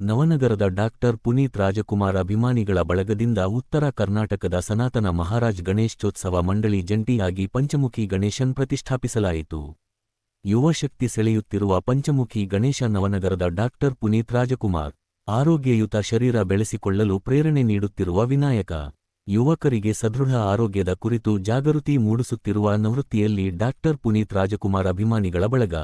ನವನಗರದ doctor Puneeth Rajkumar ಅಭಿಮಾನಿಗಳ ಬಳಗದಿಂದ ಉತ್ತರ ಕರ್ನಾಟಕದ ಸನಾತನ ಮಹಾರಾಜ್ ಗಣೇಶೋತ್ಸವ ಮಂಡಳಿ ಜಂಟಿಯಾಗಿ ಪಂಚಮುಖಿ ಗಣೇಶನ್ ಪ್ರತಿಷ್ಠಾಪಿಸಲಾಯಿತು. ಯುವಶಕ್ತಿ ಸೆಳೆಯುತ್ತಿರುವ ಪಂಚಮುಖಿ ಗಣೇಶ ನವನಗರದ ಡಾಕ್ಟರ್ ಪುನೀತ್ ರಾಜಕುಮಾರ್, ಆರೋಗ್ಯಯುತ ಶರೀರ ಬೆಳೆಸಿಕೊಳ್ಳಲು ಪ್ರೇರಣೆ ನೀಡುತ್ತಿರುವ ವಿನಾಯಕ. ಯುವಕರಿಗೆ ಸದೃಢ ಆರೋಗ್ಯದ ಕುರಿತು ಜಾಗೃತಿ ಮೂಡಿಸುತ್ತಿರುವ ನವೃತ್ತಿಯಲ್ಲಿ ಡಾಕ್ಟರ್ ಪುನೀತ್ ರಾಜಕುಮಾರ್ ಅಭಿಮಾನಿಗಳ ಬಳಗ.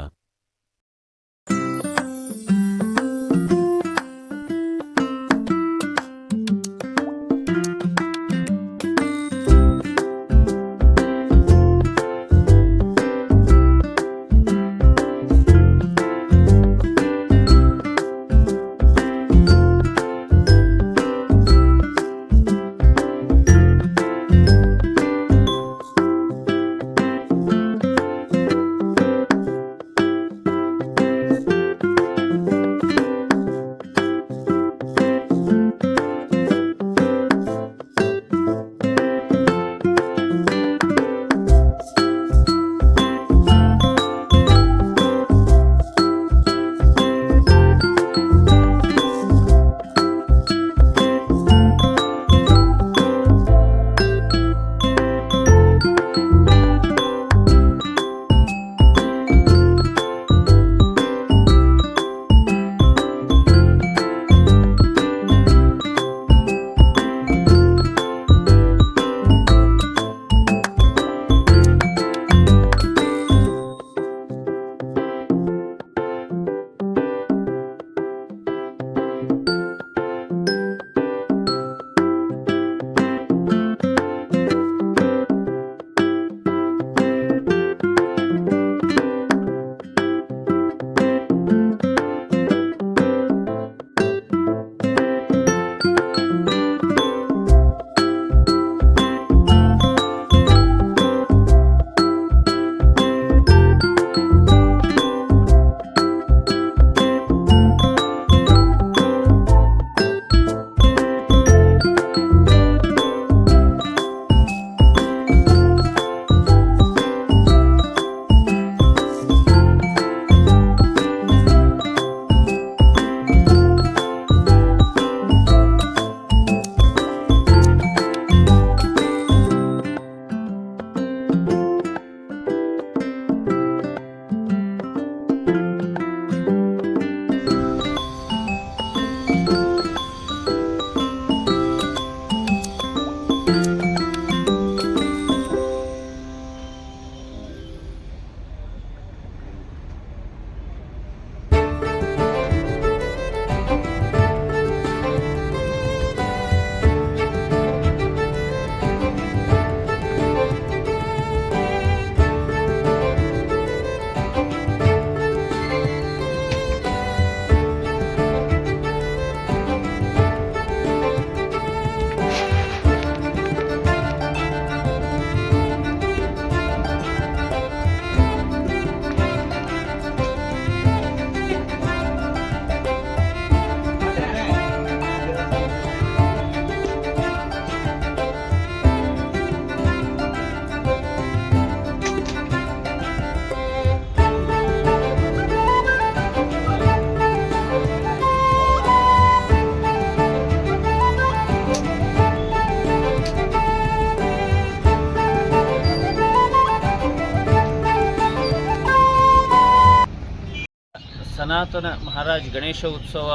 ಸನಾತನ ಮಹಾರಾಜ್ ಗಣೇಶ ಉತ್ಸವ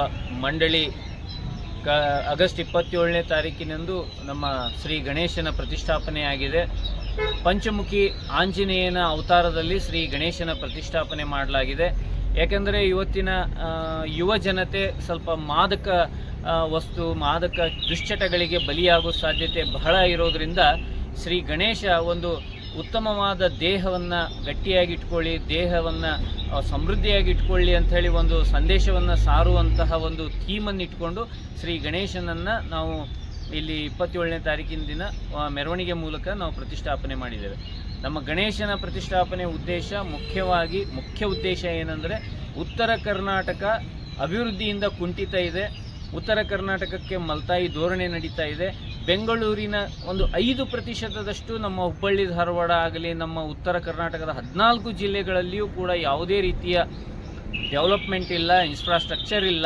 ಮಂಡಳಿ ಕ, ಆಗಸ್ಟ್ ಇಪ್ಪತ್ತೇಳನೇ ತಾರೀಕಿನಂದು ನಮ್ಮ ಶ್ರೀ ಗಣೇಶನ ಪ್ರತಿಷ್ಠಾಪನೆಯಾಗಿದೆ ಪಂಚಮುಖಿ ಆಂಜನೇಯನ ಅವತಾರದಲ್ಲಿ ಶ್ರೀ ಗಣೇಶನ ಪ್ರತಿಷ್ಠಾಪನೆ ಮಾಡಲಾಗಿದೆ. ಯಾಕೆಂದರೆ ಇವತ್ತಿನ ಯುವ ಜನತೆ ಸ್ವಲ್ಪ ಮಾದಕ ವಸ್ತು, ಮಾದಕ ದುಶ್ಚಟಗಳಿಗೆ ಬಲಿಯಾಗೋ ಸಾಧ್ಯತೆ ಬಹಳ ಇರೋದ್ರಿಂದ ಶ್ರೀ ಗಣೇಶ ಒಂದು ಉತ್ತಮವಾದ ದೇಹವನ್ನು ಗಟ್ಟಿಯಾಗಿಟ್ಕೊಳ್ಳಿ, ದೇಹವನ್ನು ಸಮೃದ್ಧಿಯಾಗಿ ಇಟ್ಕೊಳ್ಳಿ ಅಂಥೇಳಿ ಒಂದು ಸಂದೇಶವನ್ನು ಸಾರುವಂತಹ ಒಂದು ಥೀಮನ್ನು ಇಟ್ಕೊಂಡು ಶ್ರೀ ಗಣೇಶನನ್ನು ನಾವು ಇಲ್ಲಿ ಇಪ್ಪತ್ತೇಳನೇ ತಾರೀಕಿನ ದಿನ ಮೆರವಣಿಗೆ ಮೂಲಕ ನಾವು ಪ್ರತಿಷ್ಠಾಪನೆ ಮಾಡಿದ್ದೇವೆ. ನಮ್ಮ ಗಣೇಶನ ಪ್ರತಿಷ್ಠಾಪನೆ ಉದ್ದೇಶ ಮುಖ್ಯವಾಗಿ, ಮುಖ್ಯ ಉದ್ದೇಶ ಏನಂದರೆ ಉತ್ತರ ಕರ್ನಾಟಕ ಅಭಿವೃದ್ಧಿಯಿಂದ ಕುಂಠಿತ ಇದೆ. ಉತ್ತರ ಕರ್ನಾಟಕಕ್ಕೆ ಮಲ್ತಾಯಿ ಧೋರಣೆ ನಡೀತಾ ಇದೆ. ಬೆಂಗಳೂರಿನ ಒಂದು ಐದು ಪ್ರತಿಶತದಷ್ಟು ನಮ್ಮ ಹುಬ್ಬಳ್ಳಿ, ಧಾರವಾಡ ಆಗಲಿ, ನಮ್ಮ ಉತ್ತರ ಕರ್ನಾಟಕದ ಹದಿನಾಲ್ಕು ಜಿಲ್ಲೆಗಳಲ್ಲಿಯೂ ಕೂಡ ಯಾವುದೇ ರೀತಿಯ ಡೆವಲಪ್ಮೆಂಟ್ ಇಲ್ಲ ಇನ್ಫ್ರಾಸ್ಟ್ರಕ್ಚರ್ ಇಲ್ಲ.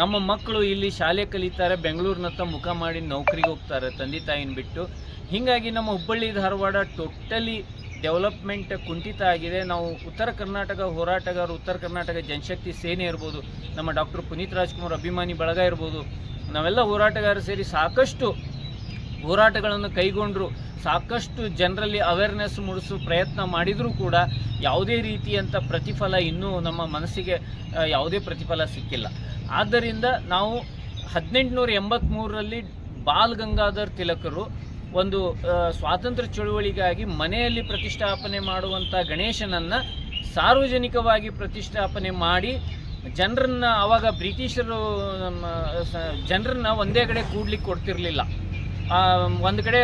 ನಮ್ಮ ಮಕ್ಕಳು ಇಲ್ಲಿ ಶಾಲೆ ಕಲಿತಾರೆ, ಬೆಂಗಳೂರಿನತ್ತ ಮುಖ ಮಾಡಿ ನೌಕರಿಗೆ ಹೋಗ್ತಾರೆ, ತಂದೆ ತಾಯಿನ ಬಿಟ್ಟು. ಹೀಗಾಗಿ ನಮ್ಮ ಹುಬ್ಬಳ್ಳಿ, ಧಾರವಾಡ ಟೋಟಲಿ ಡೆವಲಪ್ಮೆಂಟ್ ಕುಂಠಿತ ಆಗಿದೆ. ನಾವು ಉತ್ತರ ಕರ್ನಾಟಕ ಹೋರಾಟಗಾರರು ಉತ್ತರ ಕರ್ನಾಟಕ ಜನಶಕ್ತಿ ಸೇನೆ ಇರ್ಬೋದು, ನಮ್ಮ ಡಾಕ್ಟರ್ ಪುನೀತ್ ರಾಜ್ಕುಮಾರ್ ಅಭಿಮಾನಿ ಬಳಗ ಇರ್ಬೋದು, ನಾವೆಲ್ಲ ಹೋರಾಟಗಾರರು ಸೇರಿ ಸಾಕಷ್ಟು ಹೋರಾಟಗಳನ್ನು ಕೈಗೊಂಡರು ಸಾಕಷ್ಟು ಜನರಲ್ಲಿ ಅವೇರ್ನೆಸ್ ಮೂಡಿಸೋ ಪ್ರಯತ್ನ ಮಾಡಿದರೂ ಕೂಡ ಯಾವುದೇ ರೀತಿಯಂಥ ಪ್ರತಿಫಲ ಇನ್ನೂ ನಮ್ಮ ಮನಸ್ಸಿಗೆ ಯಾವುದೇ ಪ್ರತಿಫಲ ಸಿಕ್ಕಿಲ್ಲ. ಆದ್ದರಿಂದ ನಾವು ಹದಿನೆಂಟುನೂರ ಎಂಬತ್ತ್ಮೂರರಲ್ಲಿ ಬಾಲ್ ಗಂಗಾಧರ್ ತಿಲಕರು ಒಂದು ಸ್ವಾತಂತ್ರ್ಯ ಚಳುವಳಿಗಾಗಿ ಮನೆಯಲ್ಲಿ ಪ್ರತಿಷ್ಠಾಪನೆ ಮಾಡುವಂಥ ಗಣೇಶನನ್ನು ಸಾರ್ವಜನಿಕವಾಗಿ ಪ್ರತಿಷ್ಠಾಪನೆ ಮಾಡಿ ಜನರನ್ನು ಆವಾಗ ಬ್ರಿಟಿಷರು ನಮ್ಮ ಜನರನ್ನ ಒಂದೇ ಕಡೆ ಕೂಡ್ಲಿಕ್ಕೆ ಕೊಡ್ತಿರ್ಲಿಲ್ಲ. ಒಂದು ಕಡೆ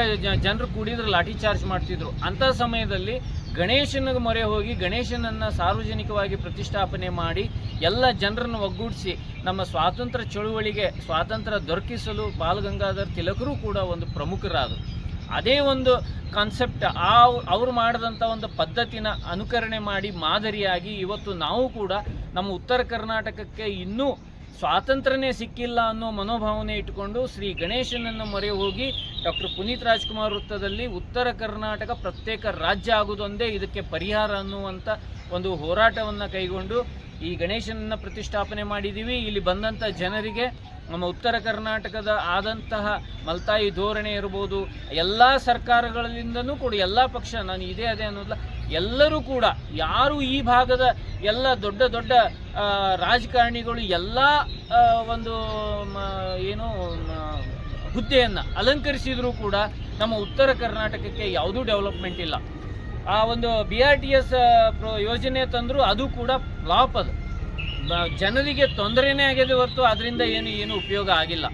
ಜನರು ಕೂಡಿದ್ರೆ ಲಾಠಿ ಚಾರ್ಜ್ ಮಾಡ್ತಿದ್ರು. ಅಂಥ ಸಮಯದಲ್ಲಿ ಗಣೇಶನ ಮೊರೆ ಹೋಗಿ ಗಣೇಶನನ್ನು ಸಾರ್ವಜನಿಕವಾಗಿ ಪ್ರತಿಷ್ಠಾಪನೆ ಮಾಡಿ ಎಲ್ಲ ಜನರನ್ನು ಒಗ್ಗೂಡಿಸಿ ನಮ್ಮ ಸ್ವಾತಂತ್ರ್ಯ ಚಳುವಳಿಗೆ ಸ್ವಾತಂತ್ರ್ಯ ದೊರಕಿಸಲು ಬಾಲಗಂಗಾಧರ್ ತಿಲಕರು ಕೂಡ ಒಂದು ಪ್ರಮುಖರಾದರು. ಅದೇ ಒಂದು ಕಾನ್ಸೆಪ್ಟ್ ಆ ಅವರು ಮಾಡಿದಂಥ ಒಂದು ಪದ್ಧತಿನ ಅನುಕರಣೆ ಮಾಡಿ ಮಾದರಿಯಾಗಿ ಇವತ್ತು ನಾವು ಕೂಡ ನಮ್ಮ ಉತ್ತರ ಕರ್ನಾಟಕಕ್ಕೆ ಇನ್ನೂ ಸ್ವಾತಂತ್ರ್ಯನೇ ಸಿಕ್ಕಿಲ್ಲ ಅನ್ನೋ ಮನೋಭಾವನೆ ಇಟ್ಟುಕೊಂಡು ಶ್ರೀ ಗಣೇಶನನ್ನು ಮೊರೆ ಹೋಗಿ ಡಾಕ್ಟರ್ ಪುನೀತ್ ರಾಜ್ಕುಮಾರ್ ವೃತ್ತದಲ್ಲಿ ಉತ್ತರ ಕರ್ನಾಟಕ ಪ್ರತ್ಯೇಕ ರಾಜ್ಯ ಆಗುವುದೊಂದೇ ಇದಕ್ಕೆ ಪರಿಹಾರ ಅನ್ನುವಂಥ ಒಂದು ಹೋರಾಟವನ್ನು ಕೈಗೊಂಡು ಈ ಗಣೇಶನನ್ನು ಪ್ರತಿಷ್ಠಾಪನೆ ಮಾಡಿದ್ದೀವಿ ಇಲ್ಲಿ ಬಂದಂಥ ಜನರಿಗೆ ನಮ್ಮ ಉತ್ತರ ಕರ್ನಾಟಕದ ಆದಂತಹ ಮಲ್ತಾಯಿ ಧೋರಣೆ ಇರ್ಬೋದು, ಎಲ್ಲ ಸರ್ಕಾರಗಳಿಂದನೂ ಕೂಡ, ಎಲ್ಲ ಪಕ್ಷ, ನಾನು ಇದೇ ಅದೇ ಅನ್ನೋದಿಲ್ಲ, ಎಲ್ಲರೂ ಕೂಡ, ಯಾರು ಈ ಭಾಗದ ಎಲ್ಲ ದೊಡ್ಡ ದೊಡ್ಡ ರಾಜಕಾರಣಿಗಳು ಎಲ್ಲ ಒಂದು ಏನು ಹುದ್ದೆಯನ್ನು ಅಲಂಕರಿಸಿದರೂ ಕೂಡ ನಮ್ಮ ಉತ್ತರ ಕರ್ನಾಟಕಕ್ಕೆ ಯಾವುದೂ ಡೆವಲಪ್ಮೆಂಟ್ ಇಲ್ಲ. ಆ ಒಂದು ಬಿ ಆರ್ ಟಿ ಎಸ್ ಯೋಜನೆ ತಂದರೂ ಅದು ಕೂಡ ಫ್ಲಾಪ್ ಅದು. ಜನರಿಗೆ ತೊಂದರೆನೇ ಆಗಿದೆ ಹೊರತು ಅದರಿಂದ ಏನು ಏನು ಉಪಯೋಗ ಆಗಿಲ್ಲ.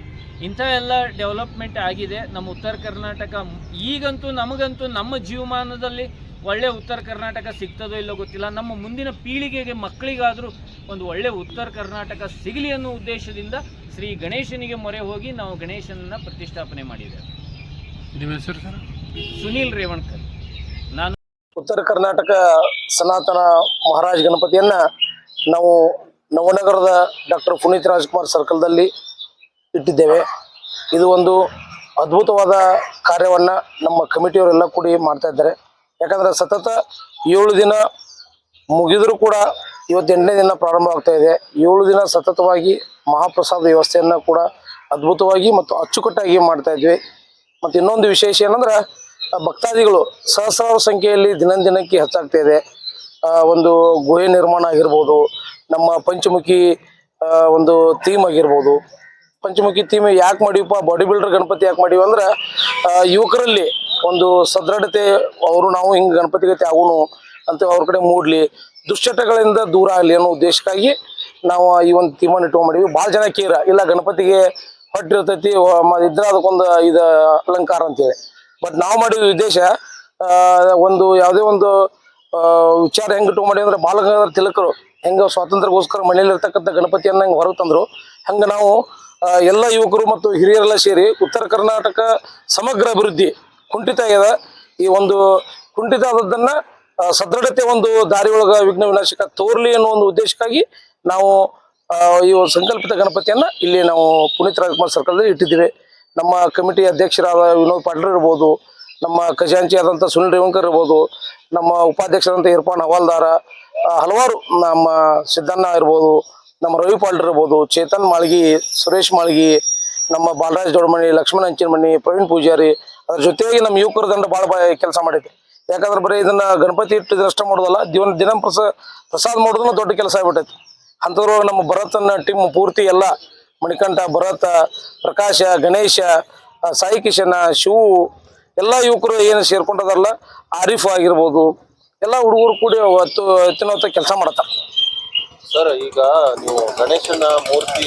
ಇಂಥ ಎಲ್ಲ ಡೆವಲಪ್ಮೆಂಟ್ ಆಗಿದೆ. ನಮ್ಮ ಉತ್ತರ ಕರ್ನಾಟಕ ಈಗಂತೂ ನಮಗಂತೂ ನಮ್ಮ ಜೀವಮಾನದಲ್ಲಿ ಒಳ್ಳೆ ಉತ್ತರ ಕರ್ನಾಟಕ ಸಿಗ್ತದೋ ಇಲ್ಲೋ ಗೊತ್ತಿಲ್ಲ. ನಮ್ಮ ಮುಂದಿನ ಪೀಳಿಗೆಗೆ ಮಕ್ಕಳಿಗಾದರೂ ಒಂದು ಒಳ್ಳೆ ಉತ್ತರ ಕರ್ನಾಟಕ ಸಿಗಲಿ ಅನ್ನೋ ಉದ್ದೇಶದಿಂದ ಶ್ರೀ ಗಣೇಶನಿಗೆ ಮೊರೆ ಹೋಗಿ ನಾವು ಗಣೇಶನನ್ನ ಪ್ರತಿಷ್ಠಾಪನೆ ಮಾಡಿದ್ದೇವೆ. ನಿಮ್ಮ ಹೆಸರು ಸರ್? ಸುನೀಲ್ ರೇವಣ್ಕರ್. ನಾನು ಉತ್ತರ ಕರ್ನಾಟಕ ಸನಾತನ ಮಹಾರಾಜ್ ಗಣಪತಿಯನ್ನ ನಾವು ನವನಗರದ ಡಾಕ್ಟರ್ ಪುನೀತ್ ರಾಜ್ಕುಮಾರ್ ಸರ್ಕಲ್ದಲ್ಲಿ ಇಟ್ಟಿದ್ದೇವೆ. ಇದು ಒಂದು ಅದ್ಭುತವಾದ ಕಾರ್ಯವನ್ನು ನಮ್ಮ ಕಮಿಟಿಯವರೆಲ್ಲ ಕೂಡಿ ಮಾಡ್ತಾ ಇದ್ದಾರೆ. ಯಾಕಂದರೆ ಸತತ ಏಳು ದಿನ ಮುಗಿದರೂ ಕೂಡ ಇವತ್ತೆಂಟನೇ ದಿನ ಪ್ರಾರಂಭ ಆಗ್ತಾ ಇದೆ. ಏಳು ದಿನ ಸತತವಾಗಿ ಮಹಾಪ್ರಸಾದ ವ್ಯವಸ್ಥೆಯನ್ನು ಕೂಡ ಅದ್ಭುತವಾಗಿ ಮತ್ತು ಅಚ್ಚುಕಟ್ಟಾಗಿ ಮಾಡ್ತಾ ಇದ್ವಿ. ಮತ್ತು ಇನ್ನೊಂದು ವಿಶೇಷ ಏನಂದ್ರೆ, ಭಕ್ತಾದಿಗಳು ಸಹಸ್ರಾರು ಸಂಖ್ಯೆಯಲ್ಲಿ ದಿನದಿನಕ್ಕೆ ಹೆಚ್ಚಾಗ್ತಾ ಇದೆ. ಒಂದು ಗುಹೆ ನಿರ್ಮಾಣ ಆಗಿರ್ಬೋದು, ನಮ್ಮ ಪಂಚಮುಖಿ ಒಂದು ಥೀಮ್ ಆಗಿರ್ಬೋದು. ಪಂಚಮುಖಿ ಥೀಮ್ ಯಾಕೆ ಮಾಡಿವಪ್ಪ? ಬಾಡಿ ಬಿಲ್ಡರ್ ಗಣಪತಿ ಯಾಕೆ ಮಾಡಿವಿ ಅಂದ್ರೆ ಯುವಕರಲ್ಲಿ ಒಂದು ಸದೃಢತೆ, ಅವರು ನಾವು ಹಿಂಗೆ ಗಣಪತಿ ಗತಿ ಆಗೋನು ಅಂತ ಅವ್ರ ಕಡೆ ಮೂಡಲಿ. ದುಶ್ಚಟಗಳಿಂದ ದೂರ ಆಗಲಿ ಅನ್ನೋ ಉದ್ದೇಶಕ್ಕಾಗಿ ನಾವು ಈ ಒಂದು ಥೀಮನ್ನು ಇಟ್ಕೊಂಡ್ ಮಾಡಿವಿ. ಭಾಳ ಜನ ಕೇರ, ಇಲ್ಲ ಗಣಪತಿಗೆ ಹೊಟ್ಟಿರ್ತೈತಿ ಇದ್ರೆ ಅದಕ್ಕೊಂದು ಇದು ಅಲಂಕಾರ ಅಂತೇಳಿ. ಬಟ್ ನಾವು ಮಾಡಿದ ಉದ್ದೇಶ ಒಂದು ಯಾವುದೇ ಒಂದು ವಿಚಾರ ಹೆಂಗೆ ಇಟ್ಟು ಮಾಡಿ ಅಂದ್ರೆ ಬಾಲಗಂಗಾಧರ ತಿಲಕರು ಹೆಂಗೆ ಸ್ವಾತಂತ್ರ್ಯಗೋಸ್ಕರ ಮನೆಯಲ್ಲಿ ಇರ್ತಕ್ಕಂಥ ಗಣಪತಿಯನ್ನ ಹೆಂಗೆ ಹೊರಗೆ ತಂದ್ರು. ಹಂಗೆ ನಾವು ಎಲ್ಲ ಯುವಕರು ಮತ್ತು ಹಿರಿಯರೆಲ್ಲ ಸೇರಿ ಉತ್ತರ ಕರ್ನಾಟಕ ಸಮಗ್ರ ಅಭಿವೃದ್ಧಿ ಕುಂಠಿತ ಆಗ್ಯದ ಈ ಒಂದು ಕುಂಠಿತ ಆದದ್ದನ್ನ ಸದೃಢತೆ ಒಂದು ದಾರಿ ಒಳಗ ವಿಘ್ನ ವಿನಾಶಕ ತೋರ್ಲಿ ಅನ್ನೋ ಒಂದು ಉದ್ದೇಶಕ್ಕಾಗಿ ನಾವು ಈ ಸಂಕಲ್ಪಿತ ಗಣಪತಿಯನ್ನ ಇಲ್ಲಿ ನಾವು ಪುನೀತ್ ರಾಜ್ಕುಮಾರ್ ಸರ್ಕಲ್ದಲ್ಲಿ ಇಟ್ಟಿದ್ದೀವಿ. ನಮ್ಮ ಕಮಿಟಿ ಅಧ್ಯಕ್ಷರಾದ ವಿನೋದ್ ಪಾಟೀಲ್ ಇರ್ಬೋದು ನಮ್ಮ ಖಜಾಂಚಿ ಆದಂಥ ಸುನಿಲ್ ರೇವಂಕರ್ ಇರ್ಬೋದು, ನಮ್ಮ ಉಪಾಧ್ಯಕ್ಷರಾದಂಥ ಇರ್ಫಾನ್ ಹವಾಲ್ದಾರ ಹಲವಾರು ನಮ್ಮ ಸಿದ್ದಣ್ಣ ಇರ್ಬೋದು, ನಮ್ಮ ರವಿ ಪಾಲ್ಡ್ ಇರ್ಬೋದು, ಚೇತನ್ ಮಾಳ್ಗಿ, ಸುರೇಶ್ ಮಾಳ್ಗಿ, ನಮ್ಮ ಬಾಲರಾಜ್ ದೊಡ್ಡಮಣಿ ಲಕ್ಷ್ಮಣ ಅಂಚಿನಮಣಿ ಪ್ರವೀಣ್ ಪೂಜಾರಿ, ಅದ್ರ ಜೊತೆಗೆ ನಮ್ಮ ಯುವಕರ ದಂಡ ಭಾಳ ಕೆಲಸ ಮಾಡೈತೆ ಯಾಕಂದ್ರೆ ಬರೀ ಇದನ್ನ ಗಣಪತಿ ಇಟ್ಟು ಅಷ್ಟೇ ಮಾಡೋದಲ್ಲ ದಿನ ದಿನ ಪ್ರಸ, ಪ್ರಸಾದ ಮಾಡೋದನ್ನ ದೊಡ್ಡ ಕೆಲಸ ಆಗ್ಬಿಟ್ಟೈತಿ. ಅಂಥದ್ರೊಳಗೆ ನಮ್ಮ ಭರತನ ಟೀಮ್ ಪೂರ್ತಿ ಎಲ್ಲ, ಮಣಿಕಂಠ, ಭರತ, ಪ್ರಕಾಶ, ಗಣೇಶ ಸಾಯಿ ಕಿಶನ, ಶಿವು ಎಲ್ಲ ಯುವಕರು ಏನು ಸೇರ್ಕೊಂಡದಲ್ಲ ಆರಿಫ್ ಆಗಿರ್ಬೋದು ಎಲ್ಲ ಹುಡುಗರು ಕೂಡ ಹೊತ್ತು ಹೊತ್ತಿನ ಹೊತ್ತು ಕೆಲಸ ಮಾಡ್ತಾರೆ. ಸರ್ ಈಗ ನೀವು ಗಣೇಶನ ಮೂರ್ತಿ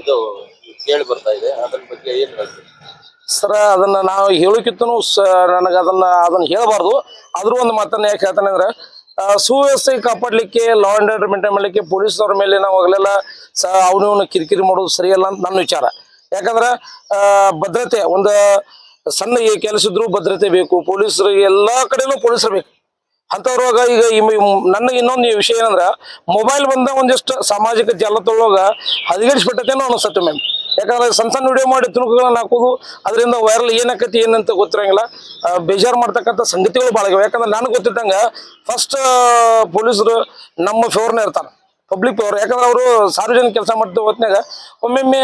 ಇದು ಕೇಳಿ ಬರ್ತಾ ಇದೆ ಅದ್ರ ಬಗ್ಗೆ ಏನು ಹೇಳ್ತೀರಿ? ಸರ ಅದನ್ನ ನಾವು ಹೇಳೋಕ್ಕಿಂತನೂ ಸ ನನಗೆ ಅದನ್ನ ಅದನ್ನ ಹೇಳಬಾರ್ದು. ಆದ್ರೂ ಒಂದು ಮಾತನ್ನ ಯಾಕೆ ಹೇಳ್ತಾನೆ ಅಂದ್ರೆ ಸುವ್ಯವಸ್ಥೆ ಕಾಪಾಡಲಿಕ್ಕೆ ಲಾ ಅಂಡ್ ಆರ್ಡರ್ ಮೇಂಟೈನ್ ಮಾಡಲಿಕ್ಕೆ ಪೊಲೀಸ್ನವ್ರ ಮೇಲೆ ನಾವು ಆಗಲೆಲ್ಲ ಸ ಅವನು ಕಿರಿಕಿರಿ ಮಾಡೋದು ಸರಿಯಲ್ಲ ಅಂತ ನನ್ನ ವಿಚಾರ. ಯಾಕಂದ್ರೆ ಭದ್ರತೆ ಒಂದು ಸಣ್ಣ ಕೆಲಸ ಇದ್ರೂ ಭದ್ರತೆ ಬೇಕು, ಪೊಲೀಸರು ಎಲ್ಲಾ ಕಡೆನೂ ಪೊಲೀಸರು ಬೇಕು. ಅಂಥವ್ರೊಳಗ ಈಗ ನನ್ನ ಇನ್ನೊಂದು ವಿಷಯ ಏನಂದ್ರೆ ಮೊಬೈಲ್ ಬಂದ ಒಂದಿಷ್ಟು ಸಾಮಾಜಿಕ ಜಾಲತಾಣೊಳಗ ಹದಗೆಡಿಸ್ಬಿಟ್ಟೈತೇನೋ ಅನಿಸುತ್ತೆ ಮ್ಯಾಮ್ ಯಾಕಂದ್ರೆ ಸಣ್ಣ ಸಣ್ಣ ವಿಡಿಯೋ ಮಾಡಿ ತುಣುಕುಗಳನ್ನ ಹಾಕೋದು, ಅದರಿಂದ ವೈರಲ್ ಏನಾಕತಿ, ಏನಂತ ಗೊತ್ತಿರಂಗಿಲ್ಲ. ಬೇಜಾರು ಮಾಡ್ತಕ್ಕಂಥ ಸಂಗತಿಗಳು ಭಾಳ ಇವೆ ಯಾಕಂದ್ರೆ ನನಗೆ ಗೊತ್ತಿದ್ದಂಗ ಫಸ್ಟ್ ಪೊಲೀಸರು ನಮ್ಮ ಫೇವರ್ನ ಇರ್ತಾರೆ. ಪಬ್ಲಿಕ್ ಪವರ್ ಯಾಕಂದ್ರೆ ಅವರು ಸಾರ್ವಜನಿಕ ಕೆಲಸ ಮಾಡ್ತಾ ಹೊತ್ನ್ಯಾಗ ಒಮ್ಮೊಮ್ಮೆ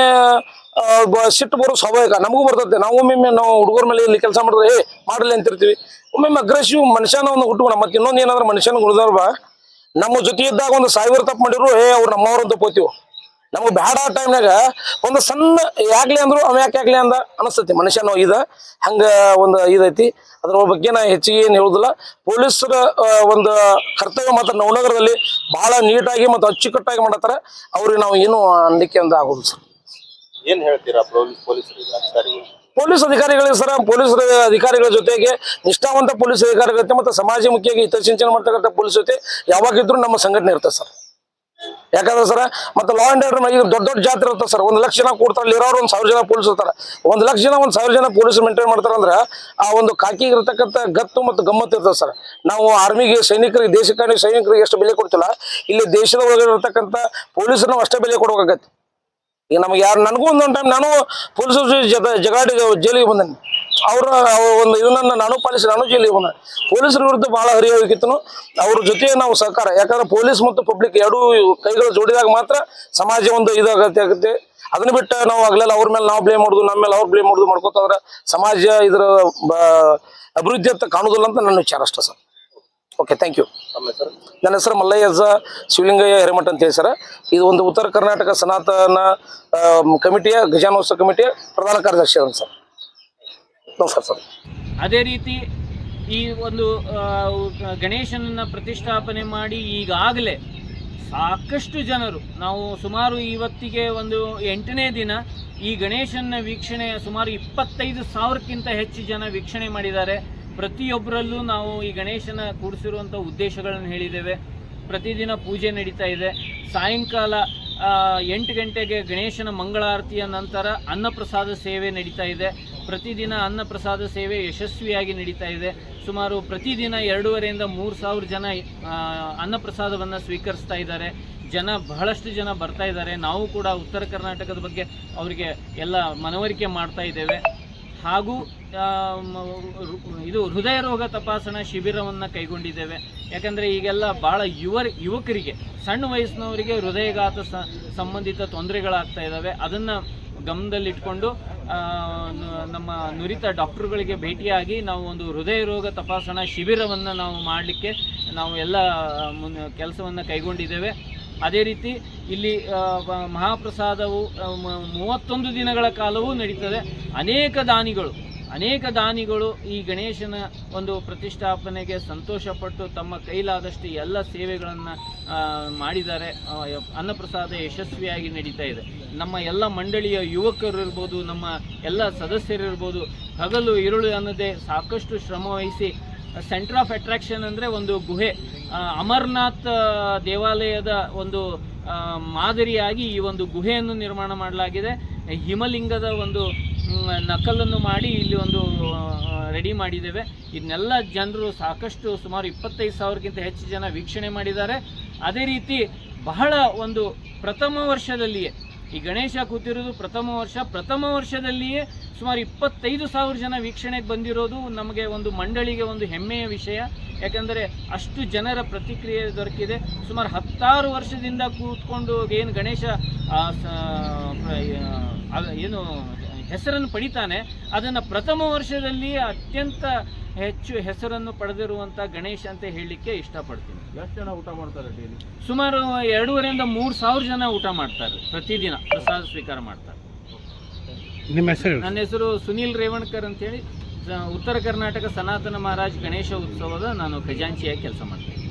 ಸಿಟ್ಟು ಬರೋ ಸ್ವಾಭಾವಿಕ. ನಮಗೂ ಬರ್ತದೆ. ನಾವು ಒಮ್ಮೊಮ್ಮೆ ನಾವು ಹುಡುಗರ ಮೇಲೆ ಇಲ್ಲಿ ಕೆಲಸ ಮಾಡಿದ್ರೆ, ಏ, ಮಾಡಲಿ ಅಂತಿರ್ತೀವಿ. ಒಮ್ಮೊಮ್ಮೆ ಅಗ್ರೆಸಿವ್ ಮನುಷ್ಯನ ಒಂದು ಹುಟ್ಟುಕೋಣ ಮತ್ತೆ ಇನ್ನೊಂದು ಏನಂದ್ರೆ ಮನುಷ್ಯನ ಬಾ ನಮ್ಮ ಜೊತೆ ಇದ್ದಾಗ ಒಂದು ಸಾವಿರ ತಪ್ಪು ಮಾಡಿದ್ರು, ಏ, ಅವ್ರು ನಮ್ಮವ್ರು ಅಂತ ಹೋಗ್ತೀವಿ. ನಮಗೆ ಬ್ಯಾಡ ಟೈಮ್ನಾಗ ಒಂದು ಸಣ್ಣ, ಯಾಕ್ಲಿ ಅಂದ್ರು, ಅವ ಯಾಕೆ ಯಾಕ್ಲಿ ಅಂದ? ಅನಿಸ್ತೈತಿ. ಮನುಷ್ಯನ ಇದ, ಹಂಗ ಒಂದು ಇದೈತಿ. ಅದ್ರ ಬಗ್ಗೆ ನಾ ಹೆಚ್ಚಿಗೆ ಏನು ಹೇಳುದಿಲ್ಲ. ಪೊಲೀಸರ ಒಂದು ಕರ್ತವ್ಯ ಮಾತ್ರ ನವನಗರದಲ್ಲಿ ಬಹಳ ನೀಟಾಗಿ ಮತ್ತು ಅಚ್ಚುಕಟ್ಟಾಗಿ ಮಾಡತ್ತಾರ. ಅವ್ರಿಗೆ ನಾವು ಏನು ಅನ್ಲಿಕ್ಕೆ ಅಂತ ಆಗೋದು ಸರ್. ಏನ್ ಹೇಳ್ತೀರಾ ಪೊಲೀಸ್ ಪೊಲೀಸರಿಗೆ ಅಧಿಕಾರಿಗಳು? ಪೊಲೀಸ್ ಅಧಿಕಾರಿಗಳಿಗೆ ಸರ ಪೊಲೀಸ್ ಅಧಿಕಾರಿಗಳ ಜೊತೆಗೆ ನಿಷ್ಠಾವಂತ ಪೊಲೀಸ್ ಅಧಿಕಾರಿಗಳ ಜೊತೆ ಮತ್ತು ಸಮಾಜಮುಖಿಯಾಗಿ ಹಿತಚಿಂತನೆ ಮಾಡ್ತಕ್ಕಂಥ ಪೊಲೀಸ್ ಜೊತೆ ಯಾವಾಗಿದ್ರು ನಮ್ಮ ಸಂಘಟನೆ ಇರ್ತದೆ ಸರ್. ಯಾಕಂದ್ರೆ ಸರ್, ಮತ್ತೆ ಲಾ ಅಂಡ್ ಆರ್ಡರ್ ಈಗ ದೊಡ್ಡ ದೊಡ್ಡ ಜಾತ್ರೆ ಇರ್ತದೆ ಸರ್. ಒಂದು ಲಕ್ಷ ಜನ ಕೊಡ್ತಾರೆ ಇರೋರು ಒಂದು ಸಾವಿರ ಜನ ಪೊಲೀಸ್ ಇರ್ತಾರೆ. ಒಂದು ಲಕ್ಷ ಜನ, ಒಂದು ಸಾವಿರ ಜನ ಪೊಲೀಸ್ ಮೇಂಟೈನ್ ಮಾಡ್ತಾರೆ ಅಂದ್ರೆ ಆ ಒಂದು ಕಾಕಿಗೆ ಇರತಕ್ಕಂಥ ಗತ್ತು ಮತ್ತು ಗಮ್ಮತ್ತು ಇರ್ತದೆ ಸರ್. ನಾವು ಆರ್ಮಿಗೆ ಸೈನಿಕರಿಗೆ, ದೇಶಕ್ಕಾಗಿ ಸೈನಿಕರಿಗೆ ಎಷ್ಟು ಬೆಲೆ ಕೊಡ್ತಿಲ್ಲ, ಇಲ್ಲಿ ದೇಶದ ಒಳಗಡೆ ಇರತಕ್ಕಂಥ ಪೊಲೀಸರು ನಾವು ಅಷ್ಟೇ ಬೆಲೆ ಕೊಡ್ಬೇಕಾಗತ್ತೆ. ಈಗ ನಮ್ಗೆ ಯಾರು ನನಗೂ ಒಂದೊಂದು ಟೈಮ್ ನಾನು ಪೊಲೀಸ್ ಜಗಾಡಿ ಜೈಲಿಗೆ ಬಂದೇನೆ. ಅವರ ಒಂದು ಇದನ್ನ ನಾನು ಪಾಲಿಸಿ ನಾನು ಜೈಲಿಗೆ ಬಂದೆ. ಪೊಲೀಸರ ವಿರುದ್ಧ ಬಹಳ ಹರಿಯೋಗಿತ್ತು. ಅವ್ರ ಜೊತೆ ನಾವು ಸಹಕಾರ, ಯಾಕಂದ್ರೆ ಪೊಲೀಸ್ ಮತ್ತು ಪಬ್ಲಿಕ್ ಎರಡೂ ಕೈಗಳು ಜೋಡಿದಾಗ ಮಾತ್ರ ಸಮಾಜ ಒಂದು ಇದಾಗತ್ತೆ, ಆಗುತ್ತೆ. ಅದನ್ನ ಬಿಟ್ಟು ನಾವು ಆಗ್ಲೆಲ್ಲ. ಅವ್ರ ಮೇಲೆ ನಾವು ಬ್ಲೇಮ್ ಮಾಡುದು ನಮ್ಮ ಮೇಲೆ ಅವ್ರು ಬ್ಲೇಮ್ ಮಾಡುದು ಮಾಡ್ಕೋತಂದ್ರೆ ಸಮಾಜ ಇದರ ಅಭಿವೃದ್ಧಿ ಅಂತ ಕಾಣುದಿಲ್ಲ ಅಂತ ನನ್ನ ವಿಚಾರ ಅಷ್ಟೇ ಸರ್. ಓಕೆ ಥ್ಯಾಂಕ್ ಯು ನನ್ನ ಹೆಸರು ಮಲ್ಲಯ್ಯ ಅಜ್ಜ ಶಿವಲಿಂಗಯ್ಯ ಹಿರೇಮಠ ಅಂತ ಹೇಳಿ ಸರ್. ಇದು ಒಂದು ಉತ್ತರ ಕರ್ನಾಟಕ ಸನಾತನ ಕಮಿಟಿಯ ಗಜಾನೋತ್ಸವ ಕಮಿಟಿಯ ಪ್ರಧಾನ ಕಾರ್ಯದರ್ಶಿ ಅದನ್ನು ಸರ್. ನಮಸ್ಕಾರ ಸರ್. ಅದೇ ರೀತಿ ಈ ಒಂದು ಗಣೇಶನನ್ನು ಗಣೇಶನನ್ನ ಪ್ರತಿಷ್ಠಾಪನೆ ಮಾಡಿ ಈಗಾಗಲೇ ಸಾಕಷ್ಟು ಜನರು ನಾವು ಸುಮಾರು ಇವತ್ತಿಗೆ ಒಂದು ಎಂಟನೇ ದಿನ ಈ ಗಣೇಶನ ವೀಕ್ಷಣೆ ಸುಮಾರು ಇಪ್ಪತ್ತೈದು ಸಾವಿರಕ್ಕಿಂತ ಹೆಚ್ಚು ಜನ ವೀಕ್ಷಣೆ ಮಾಡಿದ್ದಾರೆ. ಪ್ರತಿಯೊಬ್ಬರಲ್ಲೂ ನಾವು ಈ ಗಣೇಶನ ಕೂಡಿಸಿರುವಂಥ ಉದ್ದೇಶಗಳನ್ನು ಹೇಳಿದ್ದೇವೆ. ಪ್ರತಿದಿನ ಪೂಜೆ ನಡೀತಾ ಇದೆ. ಸಾಯಂಕಾಲ ಎಂಟು ಗಂಟೆಗೆ ಗಣೇಶನ ಮಂಗಳಾರತಿಯ ನಂತರ ಅನ್ನಪ್ರಸಾದ ಸೇವೆ ನಡೀತಾ ಇದೆ. ಪ್ರತಿದಿನ ಅನ್ನಪ್ರಸಾದ ಸೇವೆ ಯಶಸ್ವಿಯಾಗಿ ನಡೀತಾ ಇದೆ. ಸುಮಾರು ಪ್ರತಿದಿನ ಎರಡೂವರೆಯಿಂದ ಮೂರು ಸಾವಿರ ಜನ ಅನ್ನಪ್ರಸಾದವನ್ನು ಸ್ವೀಕರಿಸ್ತಾ ಇದ್ದಾರೆ. ಜನ ಬಹಳಷ್ಟು ಜನ ಬರ್ತಾ ಇದ್ದಾರೆ. ನಾವು ಕೂಡ ಉತ್ತರ ಕರ್ನಾಟಕದ ಬಗ್ಗೆ ಅವರಿಗೆ ಎಲ್ಲ ಮನವರಿಕೆ ಮಾಡ್ತಾ ಇದ್ದೇವೆ. ಹಾಗೂ ಇದು ಹೃದಯ ರೋಗ ತಪಾಸಣಾ ಶಿಬಿರವನ್ನು ಕೈಗೊಂಡಿದ್ದೇವೆ. ಯಾಕಂದರೆ ಈಗೆಲ್ಲ ಭಾಳ ಯುವರ್ ಯುವಕರಿಗೆ, ಸಣ್ಣ ವಯಸ್ಸಿನವರಿಗೆ ಹೃದಯಘಾತ ಸಂಬಂಧಿತ ತೊಂದರೆಗಳಾಗ್ತಾ ಇದ್ದಾವೆ ಅದನ್ನು ಗಮನದಲ್ಲಿಟ್ಕೊಂಡು ನಮ್ಮ ನುರಿತ ಡಾಕ್ಟ್ರುಗಳಿಗೆ ಭೇಟಿಯಾಗಿ ನಾವು ಒಂದು ಹೃದಯ ರೋಗ ತಪಾಸಣಾ ಶಿಬಿರವನ್ನು ನಾವು ಮಾಡಲಿಕ್ಕೆ ನಾವು ಎಲ್ಲ ಕೆಲಸವನ್ನು ಕೈಗೊಂಡಿದ್ದೇವೆ. ಅದೇ ರೀತಿ ಇಲ್ಲಿ ಮಹಾಪ್ರಸಾದವು ಮೂವತ್ತೊಂದು ದಿನಗಳ ಕಾಲವೂ ನಡೀತದೆ. ಅನೇಕ ದಾನಿಗಳು ಅನೇಕ ದಾನಿಗಳು ಈ ಗಣೇಶನ ಒಂದು ಪ್ರತಿಷ್ಠಾಪನೆಗೆ ಸಂತೋಷಪಟ್ಟು ತಮ್ಮ ಕೈಲಾದಷ್ಟು ಎಲ್ಲ ಸೇವೆಗಳನ್ನು ಮಾಡಿದ್ದಾರೆ. ಅನ್ನಪ್ರಸಾದ ಯಶಸ್ವಿಯಾಗಿ ನಡೀತಾ ಇದೆ. ನಮ್ಮ ಎಲ್ಲ ಮಂಡಳಿಯ ಯುವಕರು ಇರ್ಬೋದು, ನಮ್ಮ ಎಲ್ಲ ಸದಸ್ಯರಿರ್ಬೋದು ಹಗಲು, ಇರುಳು ಅನ್ನದೇ ಸಾಕಷ್ಟು ಶ್ರಮ ವಹಿಸಿ ಸೆಂಟರ್ ಆಫ್ ಅಟ್ರಾಕ್ಷನ್ ಅಂದರೆ ಒಂದು ಗುಹೆ. ಅಮರನಾಥ್ ದೇವಾಲಯದ ಒಂದು ಮಾದರಿಯಾಗಿ ಈ ಒಂದು ಗುಹೆಯನ್ನು ನಿರ್ಮಾಣ ಮಾಡಲಾಗಿದೆ. ಹಿಮಲಿಂಗದ ಒಂದು ನಕಲನ್ನು ಮಾಡಿ ಇಲ್ಲಿ ಒಂದು ರೆಡಿ ಮಾಡಿದ್ದೇವೆ. ಇದನ್ನೆಲ್ಲ ಜನರು ಸಾಕಷ್ಟು ಸುಮಾರು ಇಪ್ಪತ್ತೈದು ಸಾವಿರಕ್ಕಿಂತ ಹೆಚ್ಚು ಜನ ವೀಕ್ಷಣೆ ಮಾಡಿದ್ದಾರೆ. ಅದೇ ರೀತಿ ಬಹಳ ಒಂದು ಪ್ರಥಮ ವರ್ಷದಲ್ಲಿಯೇ ಈ ಗಣೇಶ ಕೂತಿರೋದು ಪ್ರಥಮ ವರ್ಷ. ಪ್ರಥಮ ವರ್ಷದಲ್ಲಿಯೇ ಸುಮಾರು ಇಪ್ಪತ್ತೈದು ಸಾವಿರ ಜನ ವೀಕ್ಷಣೆಗೆ ಬಂದಿರೋದು ನಮಗೆ ಒಂದು ಮಂಡಳಿಗೆ ಒಂದು ಹೆಮ್ಮೆಯ ವಿಷಯ. ಯಾಕಂದರೆ ಅಷ್ಟು ಜನರ ಪ್ರತಿಕ್ರಿಯೆ ದೊರಕಿದೆ. ಸುಮಾರು ಹತ್ತಾರು ವರ್ಷದಿಂದ ಕೂತ್ಕೊಂಡು ಏನು ಗಣೇಶ ಏನು ಹೆಸರನ್ನು ಪಡಿತಾನೆ, ಅದನ್ನು ಪ್ರಥಮ ವರ್ಷದಲ್ಲಿ ಅತ್ಯಂತ ಹೆಚ್ಚು ಹೆಸರನ್ನು ಪಡೆದಿರುವಂಥ ಗಣೇಶ್ ಅಂತ ಹೇಳಲಿಕ್ಕೆ ಇಷ್ಟಪಡ್ತೀನಿ. ಎಷ್ಟು ಜನ ಊಟ ಮಾಡ್ತಾರೆ ಡೈಲಿ ಸುಮಾರು ಎರಡೂವರೆಯಿಂದ ಮೂರು ಸಾವಿರ ಜನ ಊಟ ಮಾಡ್ತಾರೆ ಪ್ರತಿದಿನ ಪ್ರಸಾದ ಸ್ವೀಕಾರ ಮಾಡ್ತಾರೆ. ನಿಮ್ಮ ಹೆಸರು ನನ್ನ ಹೆಸರು ಸುನೀಲ್ ರೇವಣ್ಕರ್ ಅಂತೇಳಿ ಸ- ಉತ್ತರ ಕರ್ನಾಟಕ ಸನಾತನ ಮಹಾರಾಜ್ ಗಣೇಶ ಉತ್ಸವದ ನಾನು ಖಜಾಂಚಿಯಾಗಿ ಕೆಲಸ ಮಾಡ್ತೀನಿ.